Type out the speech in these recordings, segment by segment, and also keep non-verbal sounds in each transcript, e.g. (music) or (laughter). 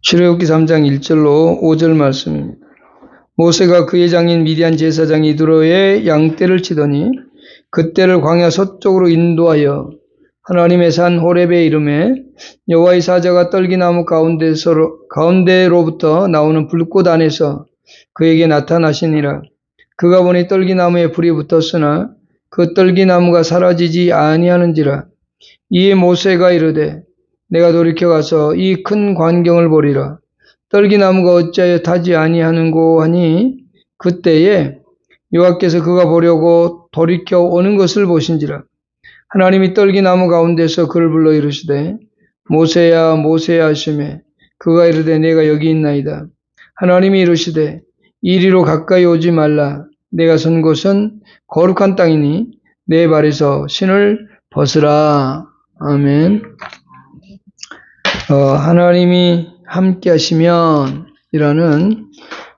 출애굽기 3장 1절로 5절 말씀입니다. 모세가 그의 장인 미디안 제사장 이드로의 양떼를 치더니 그때를 광야 서쪽으로 인도하여 하나님의 산 호렙에 이름에 여호와의 사자가 떨기나무 가운데서 가운데로부터 나오는 불꽃 안에서 그에게 나타나시니라. 그가 보니 떨기나무에 불이 붙었으나 그 떨기나무가 사라지지 아니하는지라. 이에 모세가 이르되 내가 돌이켜 가서 이큰 광경을 보리라. 떨기나무가 어찌하여 타지 아니하는고 하니 그때에 여호와께서 그가 보려고 돌이켜 오는 것을 보신지라. 하나님이 떨기나무 가운데서 그를 불러 이르시되 모세야 모세야 하시매 그가 이르되 내가 여기 있나이다. 하나님이 이르시되 이리로 가까이 오지 말라. 내가 선 곳은 거룩한 땅이니 내 발에서 신을 벗으라. 아멘. 어, 하나님이 함께 하시면 이라는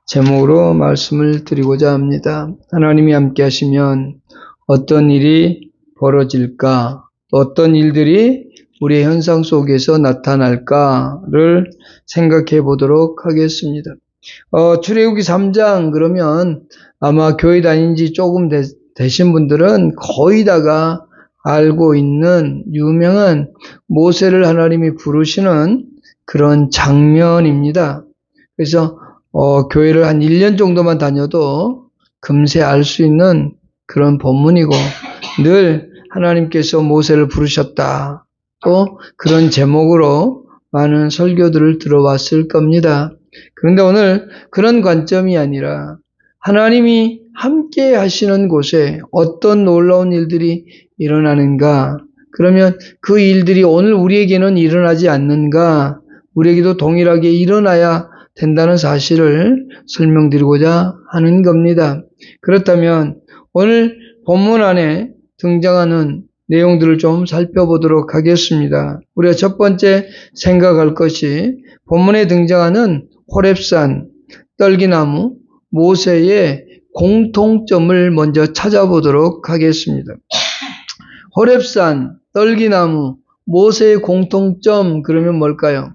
제목으로 말씀을 드리고자 합니다. 하나님이 함께 하시면 어떤 일이 벌어질까? 어떤 일들이 우리의 현상 속에서 나타날까를 생각해 보도록 하겠습니다. 어, 출애굽기 3장 그러면 아마 교회 다닌 지 조금 되, 되신 분들은 거의 다가 알고 있는 유명한 모세를 하나님이 부르시는 그런 장면입니다. 그래서 어, 교회를 한 1년 정도만 다녀도 금세 알 수 있는 그런 본문이고 늘 하나님께서 모세를 부르셨다. 또 그런 제목으로 많은 설교들을 들어왔을 겁니다. 그런데 오늘 그런 관점이 아니라 하나님이 함께 하시는 곳에 어떤 놀라운 일들이 일어나는가? 그러면 그 일들이 오늘 우리에게는 일어나지 않는가? 우리에게도 동일하게 일어나야 된다는 사실을 설명드리고자 하는 겁니다. 그렇다면 오늘 본문 안에 등장하는 내용들을 좀 살펴보도록 하겠습니다. 우리가 첫 번째 생각할 것이 본문에 등장하는 호랩산, 떨기나무, 모세의 공통점을 먼저 찾아보도록 하겠습니다. 호랩산, 떨기나무, 모세의 공통점 그러면 뭘까요?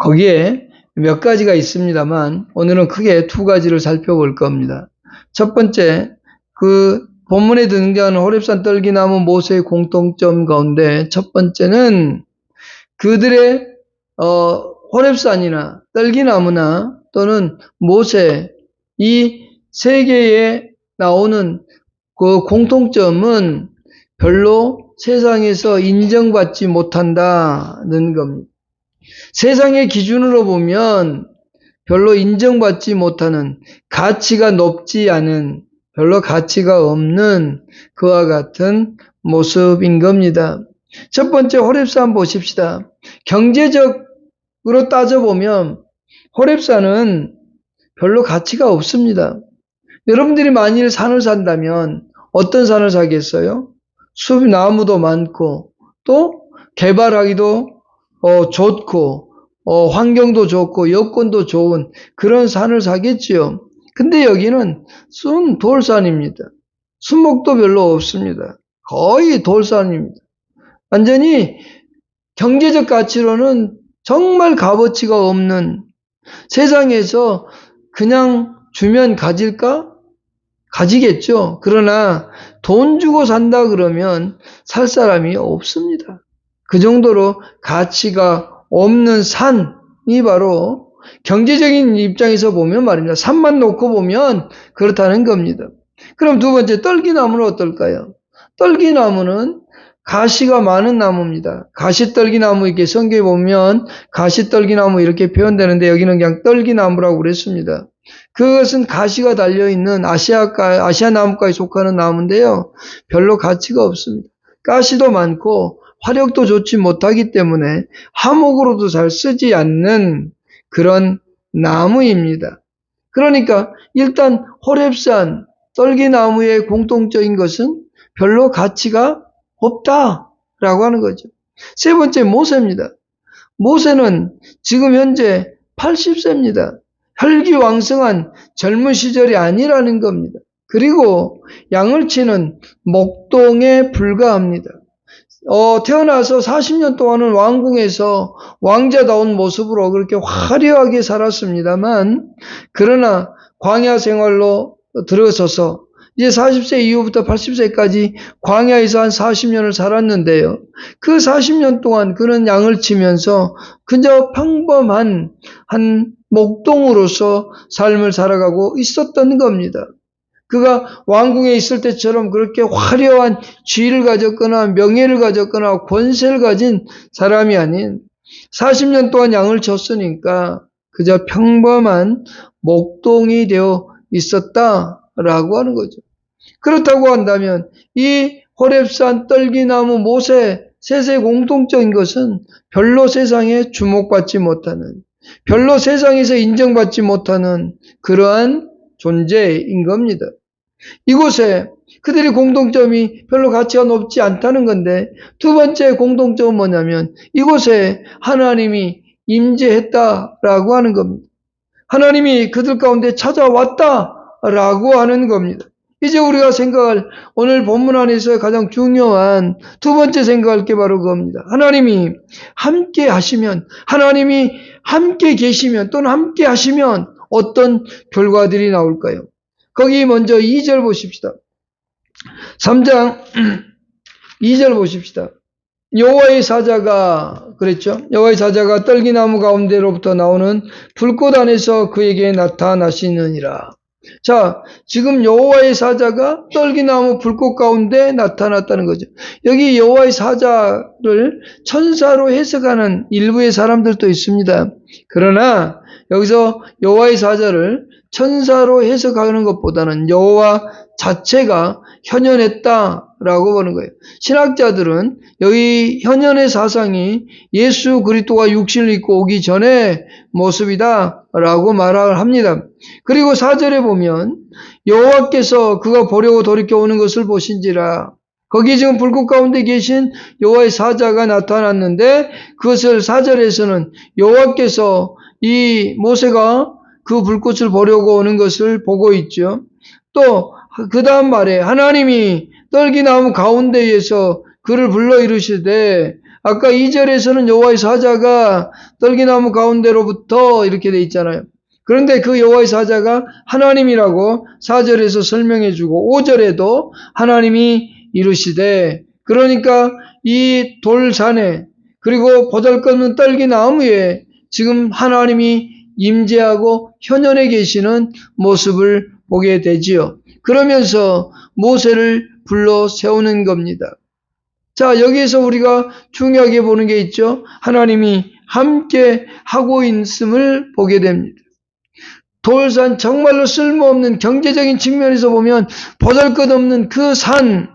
거기에 몇 가지가 있습니다만 오늘은 크게 두 가지를 살펴볼 겁니다. 첫 번째, 그 본문에 등장하는 호랩산 떨기나무 모세의 공통점 가운데 첫 번째는 그들의 어, 호랩산이나 떨기나무나 또는 모세 이 세 개에 나오는 그 공통점은 별로 세상에서 인정받지 못한다는 겁니다. 세상의 기준으로 보면 별로 인정받지 못하는 가치가 높지 않은 별로 가치가 없는 그와 같은 모습인 겁니다. 첫 번째 호랩산 보십시다. 경제적으로 따져보면 호랩산은 별로 가치가 없습니다. 여러분들이 만일 산을 산다면 어떤 산을 사겠어요? 숲 나무도 많고 또 개발하기도 어, 좋고 어, 환경도 좋고 여건도 좋은 그런 산을 사겠지요. 근데 여기는 순 돌산입니다. 수목도 별로 없습니다. 거의 돌산입니다. 완전히 경제적 가치로는 정말 값어치가 없는 세상에서 그냥 주면 가질까? 가지겠죠. 그러나 돈 주고 산다 그러면 살 사람이 없습니다. 그 정도로 가치가 없는 산이 바로 경제적인 입장에서 보면 말입니다. 산만 놓고 보면 그렇다는 겁니다. 그럼 두 번째 떨기나무는 어떨까요? 떨기나무는 가시가 많은 나무입니다. 가시떨기나무 이렇게 성경에 보면 가시떨기나무 이렇게 표현되는데 여기는 그냥 떨기나무라고 그랬습니다. 그것은 가시가 달려있는 아시아가, 아시아 나무과에 속하는 나무인데요. 별로 가치가 없습니다. 가시도 많고 화력도 좋지 못하기 때문에 화목으로도 잘 쓰지 않는 그런 나무입니다. 그러니까 일단 호랩산, 떨기나무의 공통적인 것은 별로 가치가 없다라고 하는 거죠. 세 번째 모세입니다. 모세는 지금 현재 80세입니다. 혈기왕성한 젊은 시절이 아니라는 겁니다. 그리고 양을 치는 목동에 불과합니다. 어, 태어나서 40년 동안은 왕궁에서 왕자다운 모습으로 그렇게 화려하게 살았습니다만, 그러나 광야 생활로 들어서서 이제 40세 이후부터 80세까지 광야에서 한 40년을 살았는데요. 그 40년 동안 그는 양을 치면서 그저 평범한 한 목동으로서 삶을 살아가고 있었던 겁니다. 그가 왕궁에 있을 때처럼 그렇게 화려한 지위를 가졌거나 명예를 가졌거나 권세를 가진 사람이 아닌 40년 동안 양을 쳤으니까 그저 평범한 목동이 되어 있었다라고 하는 거죠. 그렇다고 한다면 이 호랩산 떨기나무 모세 셋의 공통적인 것은 별로 세상에 주목받지 못하는 별로 세상에서 인정받지 못하는 그러한 존재인 겁니다. 이곳에 그들의 공동점이 별로 가치가 높지 않다는 건데 두 번째 공동점은 뭐냐면 이곳에 하나님이 임재했다라고 하는 겁니다. 하나님이 그들 가운데 찾아왔다라고 하는 겁니다. 이제 우리가 생각할 오늘 본문 안에서 가장 중요한 두 번째 생각할 게 바로 그겁니다. 하나님이 함께 하시면 하나님이 함께 계시면 또는 함께 하시면 어떤 결과들이 나올까요? 거기 먼저 2절 보십시다. 3장 2절 (clears throat) 보십시다. 여호와의 사자가 그랬죠. 여호와의 사자가 떨기나무 가운데로부터 나오는 불꽃 안에서 그에게 나타나시느니라. 자, 지금 여호와의 사자가 떨기나무 불꽃 가운데 나타났다는 거죠. 여기 여호와의 사자를 천사로 해석하는 일부의 사람들도 있습니다. 그러나 여기서 여호와의 사자를 천사로 해석하는 것보다는 여호와 자체가 현현했다 라고 보는 거예요. 신학자들은 여기 현현의 사상이 예수 그리스도가 육신을 입고 오기 전의 모습이다 라고 말을 합니다. 그리고 사절에 보면 여호와께서 그가 보려고 돌이켜 오는 것을 보신지라 거기 지금 불꽃 가운데 계신 여호와의 사자가 나타났는데 그것을 사절에서는 여호와께서 이 모세가 그 불꽃을 보려고 오는 것을 보고 있죠. 또 그 다음 말에 하나님이 떨기나무 가운데에서 그를 불러 이르시되 아까 2절에서는 여호와의 사자가 떨기나무 가운데로부터 이렇게 돼 있잖아요. 그런데 그 여호와의 사자가 하나님이라고 4절에서 설명해 주고 5절에도 하나님이 이르시되 그러니까 이 돌산에 그리고 보잘것없는 떨기나무에 지금 하나님이 임재하고 현현에 계시는 모습을 보게 되지요. 그러면서 모세를 불러 세우는 겁니다. 자, 여기에서 우리가 중요하게 보는 게 있죠. 하나님이 함께 하고 있음을 보게 됩니다. 돌산 정말로 쓸모없는 경제적인 측면에서 보면 보잘 것 없는 그 산,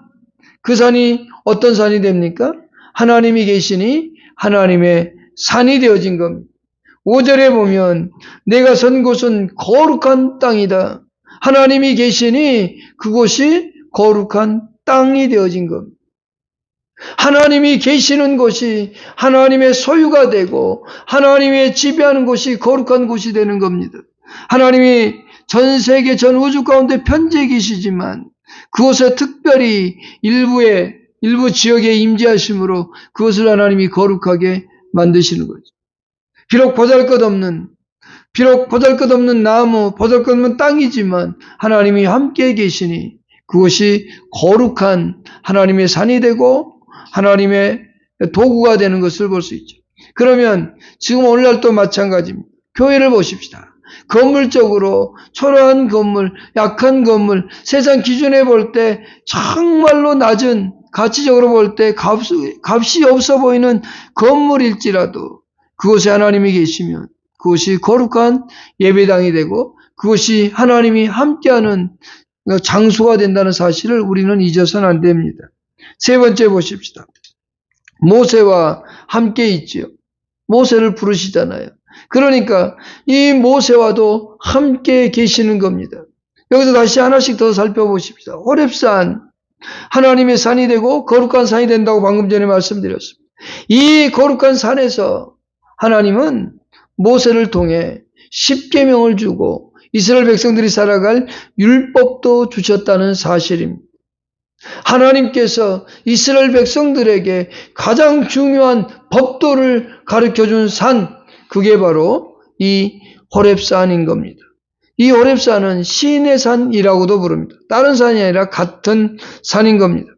그 산이 어떤 산이 됩니까? 하나님이 계시니 하나님의 산이 되어진 겁니다. 5절에 보면 내가 선 곳은 거룩한 땅이다. 하나님이 계시니 그곳이 거룩한 땅이 되어진 겁니다. 하나님이 계시는 곳이 하나님의 소유가 되고 하나님의 지배하는 곳이 거룩한 곳이 되는 겁니다. 하나님이 전 세계 전 우주 가운데 편지해 계시지만 그곳에 특별히 일부의 일부 지역에 임재하심으로 그것을 하나님이 거룩하게 만드시는 거죠. 비록 보잘것없는 비록 보잘것없는 나무, 보잘것없는 땅이지만 하나님이 함께 계시니 그것이 거룩한 하나님의 산이 되고 하나님의 도구가 되는 것을 볼 수 있죠. 그러면 지금 오늘날도 마찬가지입니다. 교회를 보십시다. 건물적으로 초라한 건물, 약한 건물, 세상 기준에 볼 때 정말로 낮은 가치적으로 볼 때 값이 없어 보이는 건물일지라도 그곳에 하나님이 계시면 그것이 거룩한 예배당이 되고 그것이 하나님이 함께하는 장소가 된다는 사실을 우리는 잊어서는 안 됩니다. 세 번째 보십시다. 모세와 함께 있지요. 모세를 부르시잖아요. 그러니까 이 모세와도 함께 계시는 겁니다. 여기서 다시 하나씩 더 살펴보십시다. 호랩산 하나님의 산이 되고 거룩한 산이 된다고 방금 전에 말씀드렸습니다. 이 거룩한 산에서 하나님은 모세를 통해 십계명을 주고 이스라엘 백성들이 살아갈 율법도 주셨다는 사실입니다. 하나님께서 이스라엘 백성들에게 가장 중요한 법도를 가르쳐 준 산, 그게 바로 이 호렙산인 겁니다. 이 호렙산은 신의 산이라고도 부릅니다. 다른 산이 아니라 같은 산인 겁니다.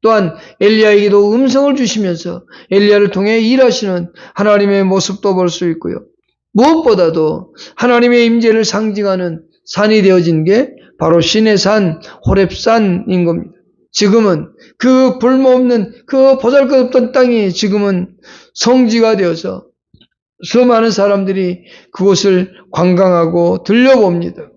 또한 엘리야에게도 음성을 주시면서 엘리야를 통해 일하시는 하나님의 모습도 볼 수 있고요. 무엇보다도 하나님의 임재를 상징하는 산이 되어진 게 바로 신의 산 호렙산인 겁니다. 지금은 그 불모없는 그 보잘것없던 땅이 지금은 성지가 되어서 수많은 사람들이 그곳을 관광하고 들려봅니다.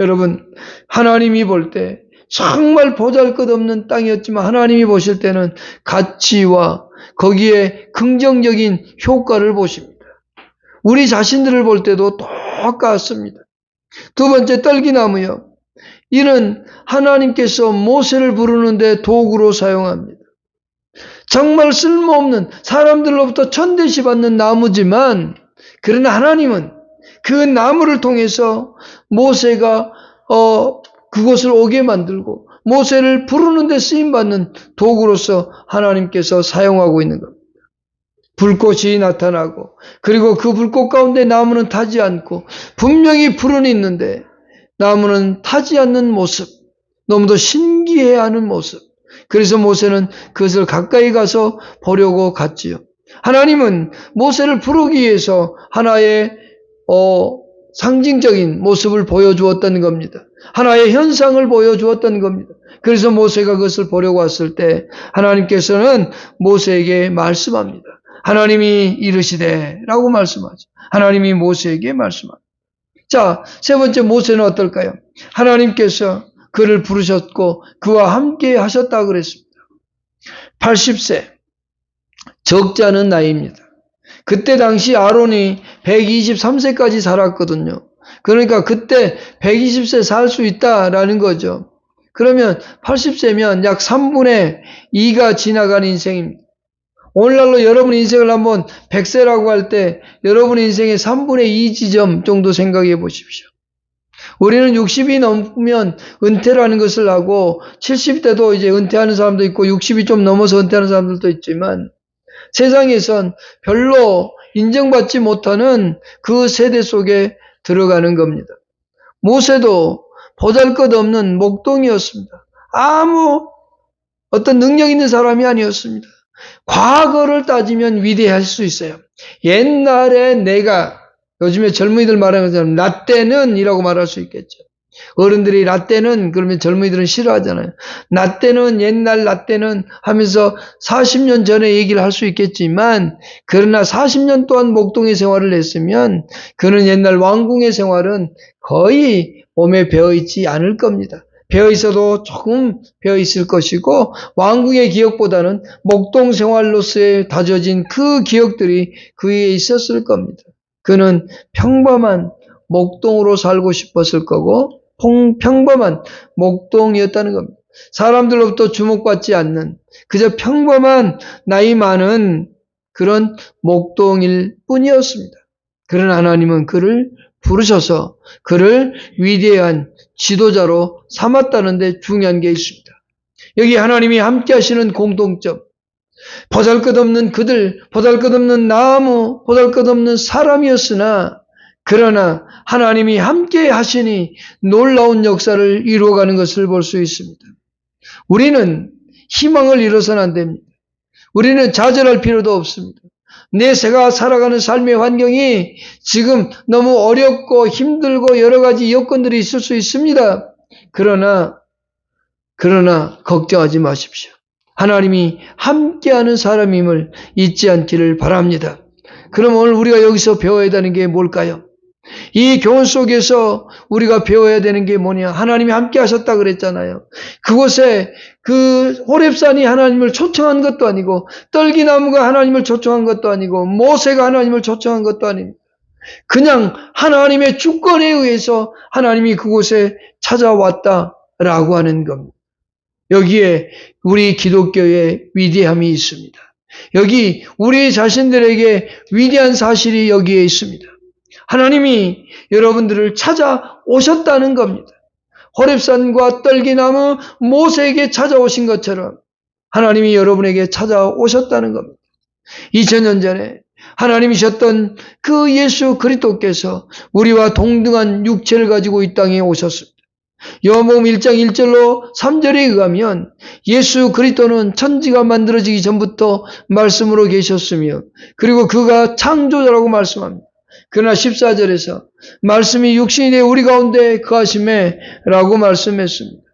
여러분, 하나님이 볼 때 정말 보잘것없는 땅이었지만 하나님이 보실 때는 가치와 거기에 긍정적인 효과를 보십니다. 우리 자신들을 볼 때도 똑같습니다. 두 번째 떨기나무요. 이는 하나님께서 모세를 부르는데 도구로 사용합니다. 정말 쓸모없는 사람들로부터 천대시 받는 나무지만 그러나 하나님은 그 나무를 통해서 모세가 어 그곳을 오게 만들고 모세를 부르는데 쓰임 받는 도구로서 하나님께서 사용하고 있는 겁니다. 불꽃이 나타나고 그리고 그 불꽃 가운데 나무는 타지 않고 분명히 불은 있는데 나무는 타지 않는 모습 너무도 신기해하는 모습 그래서 모세는 그것을 가까이 가서 보려고 갔지요. 하나님은 모세를 부르기 위해서 하나의 어, 상징적인 모습을 보여주었던 겁니다. 하나의 현상을 보여주었던 겁니다. 그래서 모세가 그것을 보려고 왔을 때 하나님께서는 모세에게 말씀합니다. 하나님이 이르시되 라고 말씀하죠. 하나님이 모세에게 말씀합니다. 자, 세 번째 모세는 어떨까요? 하나님께서 그를 부르셨고 그와 함께 하셨다 그랬습니다. 80세 적지 않은 나이입니다. 그때 당시 아론이 123세까지 살았거든요. 그러니까 그때 120세 살 수 있다라는 거죠. 그러면 80세면 약 3분의 2가 지나간 인생입니다. 오늘날로 여러분 인생을 한번 100세라고 할 때 여러분의 인생의 3분의 2 지점 정도 생각해 보십시오. 우리는 60이 넘으면 은퇴라는 것을 하고 70대도 이제 은퇴하는 사람도 있고 60이 좀 넘어서 은퇴하는 사람들도 있지만 세상에선 별로 인정받지 못하는 그 세대 속에 들어가는 겁니다. 모세도 보잘 것 없는 목동이었습니다. 아무 어떤 능력 있는 사람이 아니었습니다. 과거를 따지면 위대할 수 있어요. 옛날에 내가 요즘에 젊은이들 말하는 것처럼 라떼는 이라고 말할 수 있겠죠. 어른들이 라떼는 그러면 젊은이들은 싫어하잖아요. 라떼는 옛날 라떼는 하면서 40년 전에 얘기를 할 수 있겠지만 그러나 40년 동안 목동의 생활을 했으면 그는 옛날 왕궁의 생활은 거의 몸에 배어 있지 않을 겁니다. 배어 있어도 조금 배어 있을 것이고 왕궁의 기억보다는 목동 생활로서의 다져진 그 기억들이 그에 있었을 겁니다. 그는 평범한 목동으로 살고 싶었을 거고 평범한 목동이었다는 겁니다. 사람들로부터 주목받지 않는 그저 평범한 나이 많은 그런 목동일 뿐이었습니다. 그런 하나님은 그를 부르셔서 그를 위대한 지도자로 삼았다는데 중요한 게 있습니다. 여기 하나님이 함께 하시는 공동점. 보잘 것 없는 그들, 보잘 것 없는 나무, 보잘 것 없는 사람이었으나 그러나 하나님이 함께 하시니 놀라운 역사를 이루어가는 것을 볼 수 있습니다. 우리는 희망을 잃어서는 안 됩니다. 우리는 좌절할 필요도 없습니다. 내 새가 살아가는 삶의 환경이 지금 너무 어렵고 힘들고 여러 가지 여건들이 있을 수 있습니다. 그러나, 그러나 걱정하지 마십시오. 하나님이 함께하는 사람임을 잊지 않기를 바랍니다. 그럼 오늘 우리가 여기서 배워야 되는 게 뭘까요? 이 교훈 속에서 우리가 배워야 되는 게 뭐냐? 하나님이 함께 하셨다 그랬잖아요. 그곳에 그 호렙산이 하나님을 초청한 것도 아니고 떨기나무가 하나님을 초청한 것도 아니고 모세가 하나님을 초청한 것도 아닙니다. 그냥 하나님의 주권에 의해서 하나님이 그곳에 찾아왔다라고 하는 겁니다. 여기에 우리 기독교의 위대함이 있습니다. 여기 우리 자신들에게 위대한 사실이 여기에 있습니다. 하나님이 여러분들을 찾아오셨다는 겁니다. 호렙산과 떨기나무 모세에게 찾아오신 것처럼 하나님이 여러분에게 찾아오셨다는 겁니다. 2000년 전에 하나님이셨던 그 예수 그리스도께서 우리와 동등한 육체를 가지고 이 땅에 오셨습니다. 요한복음 1장 1절로 3절에 의하면 예수 그리스도는 천지가 만들어지기 전부터 말씀으로 계셨으며 그리고 그가 창조자라고 말씀합니다. 그러나 14절에서 말씀이 육신이 되어 우리 가운데 거하심에 라고 말씀했습니다.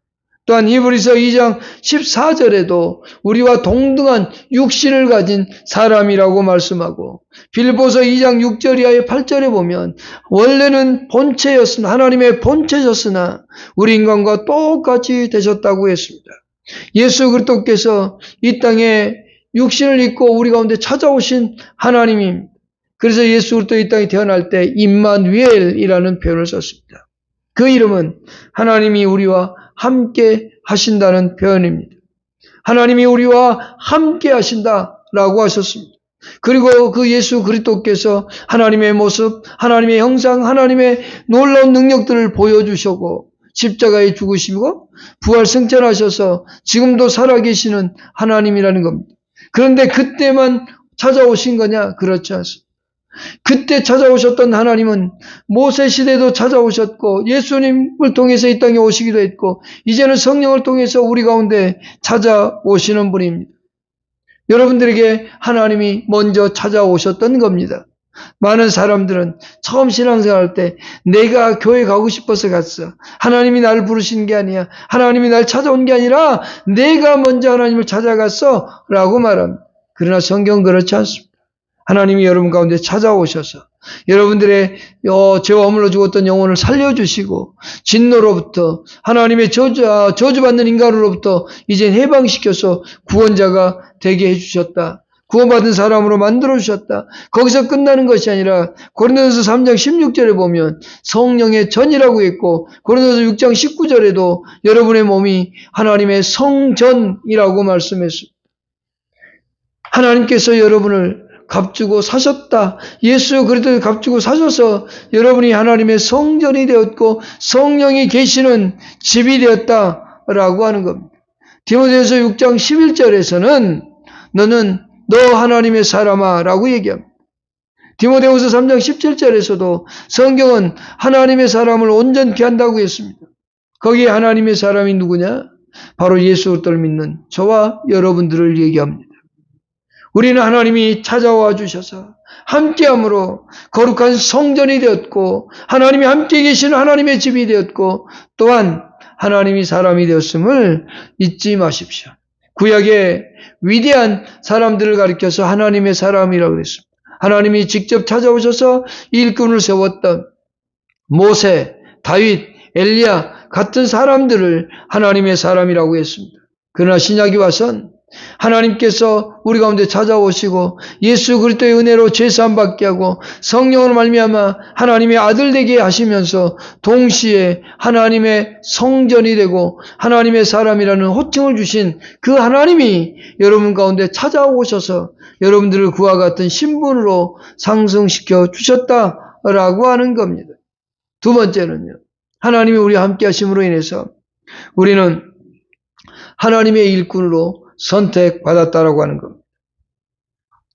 또한 히브리서 2장 14절에도 우리와 동등한 육신을 가진 사람이라고 말씀하고 빌보서 2장 6절 이하의 8절에 보면 원래는 본체였으나 하나님의 본체셨으나 우리 인간과 똑같이 되셨다고 했습니다. 예수 그리스도께서 이 땅에 육신을 입고 우리 가운데 찾아오신 하나님입니다. 그래서 예수 그리스도 이 땅에 태어날 때 임마누엘이라는 표현을 썼습니다. 그 이름은 하나님이 우리와 함께 하신다는 표현입니다. 하나님이 우리와 함께 하신다라고 하셨습니다. 그리고 그 예수 그리스도께서 하나님의 모습, 하나님의 형상, 하나님의 놀라운 능력들을 보여주셨고 십자가에 죽으시고 부활 승천하셔서 지금도 살아계시는 하나님이라는 겁니다. 그런데 그때만 찾아오신 거냐? 그렇지 않습니다. 그때 찾아오셨던 하나님은 모세 시대도 찾아오셨고 예수님을 통해서 이 땅에 오시기도 했고 이제는 성령을 통해서 우리 가운데 찾아오시는 분입니다. 여러분들에게 하나님이 먼저 찾아오셨던 겁니다. 많은 사람들은 처음 신앙생활 때 내가 교회 가고 싶어서 갔어. 하나님이 나를 부르신 게 아니야. 하나님이 날 찾아온 게 아니라 내가 먼저 하나님을 찾아갔어. 라고 말합니다. 그러나 성경 그렇지 않습니다. 하나님이 여러분 가운데 찾아오셔서 여러분들의 어, 죄와 허물로 죽었던 영혼을 살려주시고 진노로부터 하나님의 저주, 아, 저주받는 인간으로부터 이제 해방시켜서 구원자가 되게 해주셨다. 구원받은 사람으로 만들어 주셨다. 거기서 끝나는 것이 아니라 고린도서 3장 16절에 보면 성령의 전이라고 했고 고린도서 6장 19절에도 여러분의 몸이 하나님의 성전이라고 말씀했습니다. 하나님께서 여러분을 값주고 사셨다. 예수 그리스도를 값주고 사셔서 여러분이 하나님의 성전이 되었고 성령이 계시는 집이 되었다라고 하는 겁니다. 디모데후서 6장 11절에서는 너는 너 하나님의 사람아라고 얘기합니다. 디모데후서 3장 17절에서도 성경은 하나님의 사람을 온전케 한다고 했습니다. 거기에 하나님의 사람이 누구냐? 바로 예수 그리스도를 믿는 저와 여러분들을 얘기합니다. 우리는 하나님이 찾아와 주셔서 함께함으로 거룩한 성전이 되었고 하나님이 함께 계시는 하나님의 집이 되었고 또한 하나님이 사람이 되었음을 잊지 마십시오. 구약의 위대한 사람들을 가리켜서 하나님의 사람이라고 그랬습니다. 하나님이 직접 찾아오셔서 일꾼을 세웠던 모세, 다윗, 엘리야 같은 사람들을 하나님의 사람이라고 했습니다. 그러나 신약이 와선 하나님께서 우리 가운데 찾아오시고 예수 그리스도의 은혜로 죄 사함 받게 하고 성령으로 말미암아 하나님의 아들 되게 하시면서 동시에 하나님의 성전이 되고 하나님의 사람이라는 호칭을 주신 그 하나님이 여러분 가운데 찾아오셔서 여러분들을 그와 같은 신분으로 상승시켜 주셨다라고 하는 겁니다. 두 번째는요. 하나님이 우리와 함께 하심으로 인해서 우리는 하나님의 일꾼으로 선택받았다라고 하는 겁니다.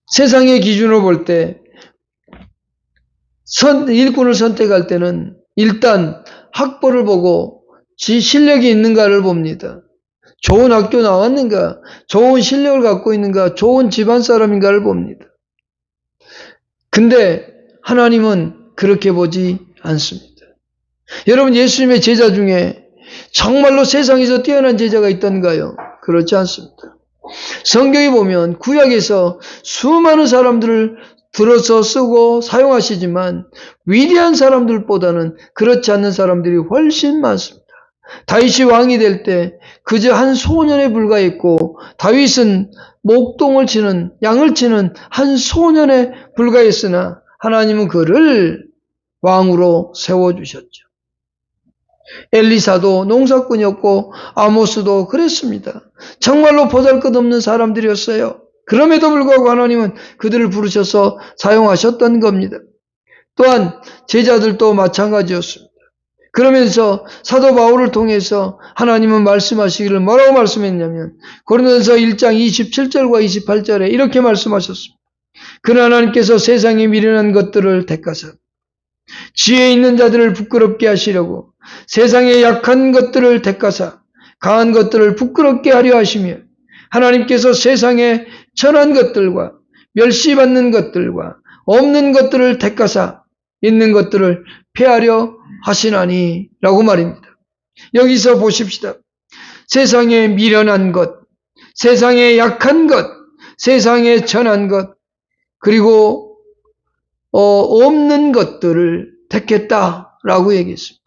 세상의 기준으로 볼 때, 선, 일꾼을 선택할 때는 일단 학벌을 보고 지 실력이 있는가를 봅니다. 좋은 학교 나왔는가, 좋은 실력을 갖고 있는가, 좋은 집안 사람인가를 봅니다. 근데 하나님은 그렇게 보지 않습니다. 여러분, 예수님의 제자 중에 정말로 세상에서 뛰어난 제자가 있던가요? 그렇지 않습니다. 성경에 보면 구약에서 수많은 사람들을 들어서 쓰고 사용하시지만 위대한 사람들보다는 그렇지 않는 사람들이 훨씬 많습니다. 다윗이 왕이 될 때 그저 한 소년에 불과했고 다윗은 목동을 치는 양을 치는 한 소년에 불과했으나 하나님은 그를 왕으로 세워 주셨죠. 엘리사도 농사꾼이었고 아모스도 그랬습니다. 정말로 보잘것없는 사람들이었어요. 그럼에도 불구하고 하나님은 그들을 부르셔서 사용하셨던 겁니다. 또한 제자들도 마찬가지였습니다. 그러면서 사도 바울을 통해서 하나님은 말씀하시기를 뭐라고 말씀했냐면 고린도전서 1장 27절과 28절에 이렇게 말씀하셨습니다. 그러나 하나님께서 세상에 미련한 것들을 택하사 지혜 있는 자들을 부끄럽게 하시려고 세상에 약한 것들을 택하사 강한 것들을 부끄럽게 하려 하시며 하나님께서 세상에 천한 것들과 멸시받는 것들과 없는 것들을 택하사 있는 것들을 폐하려 하시나니 라고 말입니다. 여기서 보십시다. 세상에 미련한 것, 세상에 약한 것, 세상에 천한 것, 그리고 어, 없는 것들을 택했다라고 얘기했습니다.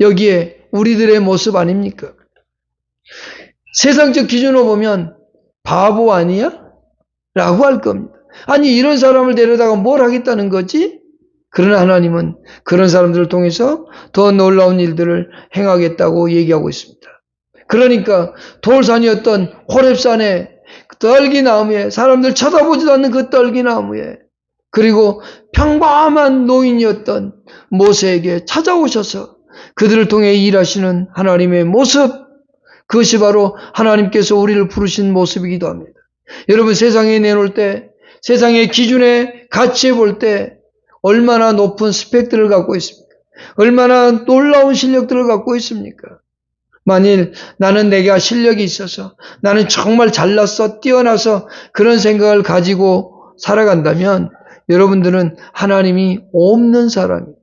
여기에 우리들의 모습 아닙니까? 세상적 기준으로 보면 바보 아니야? 라고 할 겁니다. 아니 이런 사람을 데려다가 뭘 하겠다는 거지? 그러나 하나님은 그런 사람들을 통해서 더 놀라운 일들을 행하겠다고 얘기하고 있습니다. 그러니까 돌산이었던 호랩산에 그 떨기나무에 사람들 쳐다보지도 않는 그 떨기나무에 그리고 평범한 노인이었던 모세에게 찾아오셔서 그들을 통해 일하시는 하나님의 모습 그것이 바로 하나님께서 우리를 부르신 모습이기도 합니다. 여러분 세상에 내놓을 때 세상의 기준에 가치해 볼 때 얼마나 높은 스펙들을 갖고 있습니까? 얼마나 놀라운 실력들을 갖고 있습니까? 만일 나는 내가 실력이 있어서 나는 정말 잘났어 뛰어나서 그런 생각을 가지고 살아간다면 여러분들은 하나님이 없는 사람이에요.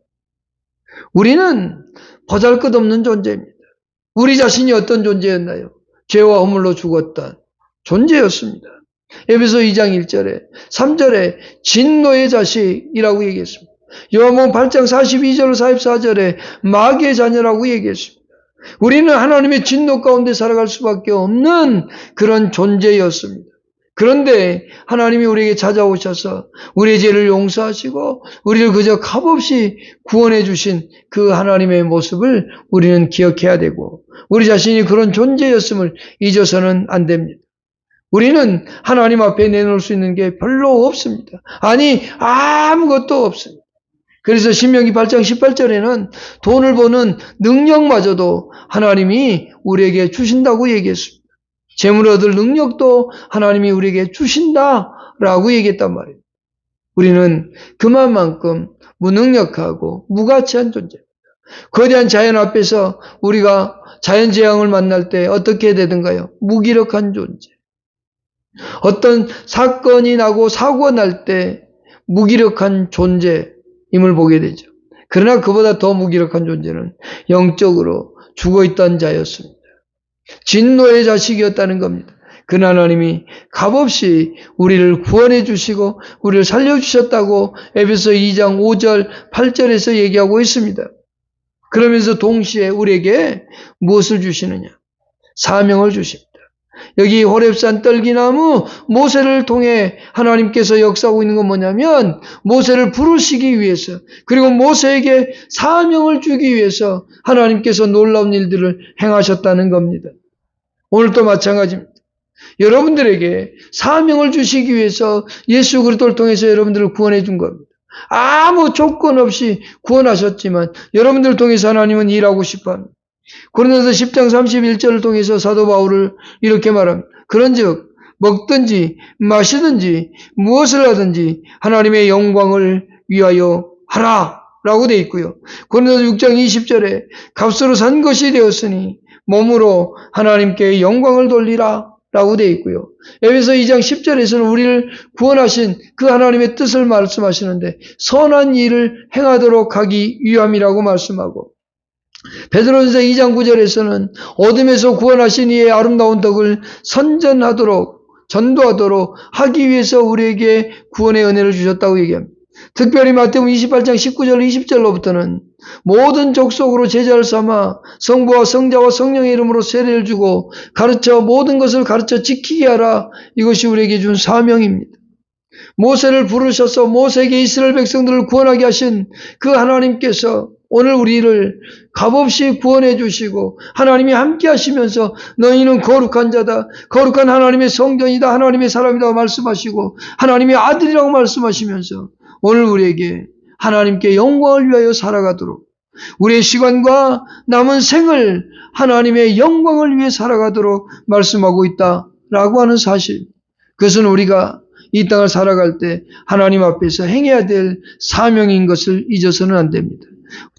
우리는 보잘 것 없는 존재입니다. 우리 자신이 어떤 존재였나요? 죄와 허물로 죽었던 존재였습니다. 에베소 2장 1절에 3절에 진노의 자식이라고 얘기했습니다. 요한복음 8장 42절 44절에 마귀의 자녀라고 얘기했습니다. 우리는 하나님의 진노 가운데 살아갈 수밖에 없는 그런 존재였습니다. 그런데 하나님이 우리에게 찾아오셔서 우리의 죄를 용서하시고 우리를 그저 값없이 구원해 주신 그 하나님의 모습을 우리는 기억해야 되고 우리 자신이 그런 존재였음을 잊어서는 안 됩니다. 우리는 하나님 앞에 내놓을 수 있는 게 별로 없습니다. 아니 아무것도 없습니다. 그래서 신명기 8장 18절에는 돈을 버는 능력마저도 하나님이 우리에게 주신다고 얘기했습니다. 재물을 얻을 능력도 하나님이 우리에게 주신다라고 얘기했단 말이에요. 우리는 그만큼 무능력하고 무가치한 존재입니다. 거대한 자연 앞에서 우리가 자연 재앙을 만날 때 어떻게 되든가요? 무기력한 존재. 어떤 사건이 나고 사고가 날 때 무기력한 존재임을 보게 되죠. 그러나 그보다 더 무기력한 존재는 영적으로 죽어 있던 자였습니다. 진노의 자식이었다는 겁니다. 그 하나님이 값없이 우리를 구원해 주시고 우리를 살려 주셨다고 에베소 2장 5절 8절에서 얘기하고 있습니다. 그러면서 동시에 우리에게 무엇을 주시느냐? 사명을 주십니다. 여기 호랩산 떨기나무 모세를 통해 하나님께서 역사하고 있는 건 뭐냐면 모세를 부르시기 위해서 그리고 모세에게 사명을 주기 위해서 하나님께서 놀라운 일들을 행하셨다는 겁니다. 오늘도 마찬가지입니다. 여러분들에게 사명을 주시기 위해서 예수 그리스도를 통해서 여러분들을 구원해 준 겁니다. 아무 조건 없이 구원하셨지만 여러분들을 통해서 하나님은 일하고 싶어 합니다. 고린도서 10장 31절을 통해서 사도 바울을 이렇게 말합니다. 그런즉 먹든지 마시든지 무엇을 하든지 하나님의 영광을 위하여 하라 라고 되어 있고요. 고린도서 6장 20절에 값으로 산 것이 되었으니 몸으로 하나님께 영광을 돌리라 라고 되어 있고요. 에베소 2장 10절에서는 우리를 구원하신 그 하나님의 뜻을 말씀하시는데 선한 일을 행하도록 하기 위함이라고 말씀하고 베드로전서 2장 9절에서는 어둠에서 구원하신 이의 아름다운 덕을 선전하도록 전도하도록 하기 위해서 우리에게 구원의 은혜를 주셨다고 얘기합니다. 특별히 마태복음 28장 19절 20절로부터는 모든 족속으로 제자를 삼아 성부와 성자와 성령의 이름으로 세례를 주고 가르쳐 모든 것을 가르쳐 지키게 하라. 이것이 우리에게 준 사명입니다. 모세를 부르셔서 모세에게 이스라엘 백성들을 구원하게 하신 그 하나님께서 오늘 우리를 값없이 구원해 주시고 하나님이 함께 하시면서 너희는 거룩한 자다. 거룩한 하나님의 성전이다. 하나님의 사람이다 말씀하시고 하나님의 아들이라고 말씀하시면서 오늘 우리에게 하나님께 영광을 위하여 살아가도록 우리의 시간과 남은 생을 하나님의 영광을 위해 살아가도록 말씀하고 있다라고 하는 사실. 그것은 우리가 이 땅을 살아갈 때 하나님 앞에서 행해야 될 사명인 것을 잊어서는 안 됩니다.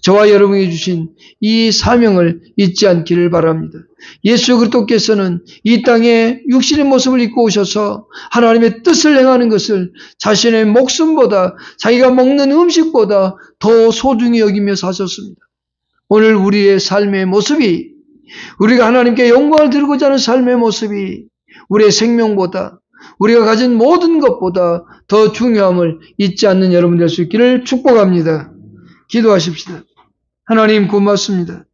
저와 여러분이 주신 이 사명을 잊지 않기를 바랍니다. 예수 그리스도께서는 이 땅에 육신의 모습을 입고 오셔서 하나님의 뜻을 행하는 것을 자신의 목숨보다 자기가 먹는 음식보다 더 소중히 여기며 사셨습니다. 오늘 우리의 삶의 모습이 우리가 하나님께 영광을 드리고자 하는 삶의 모습이 우리의 생명보다 우리가 가진 모든 것보다 더 중요함을 잊지 않는 여러분 될 수 있기를 축복합니다. 기도하십시다. 하나님 고맙습니다.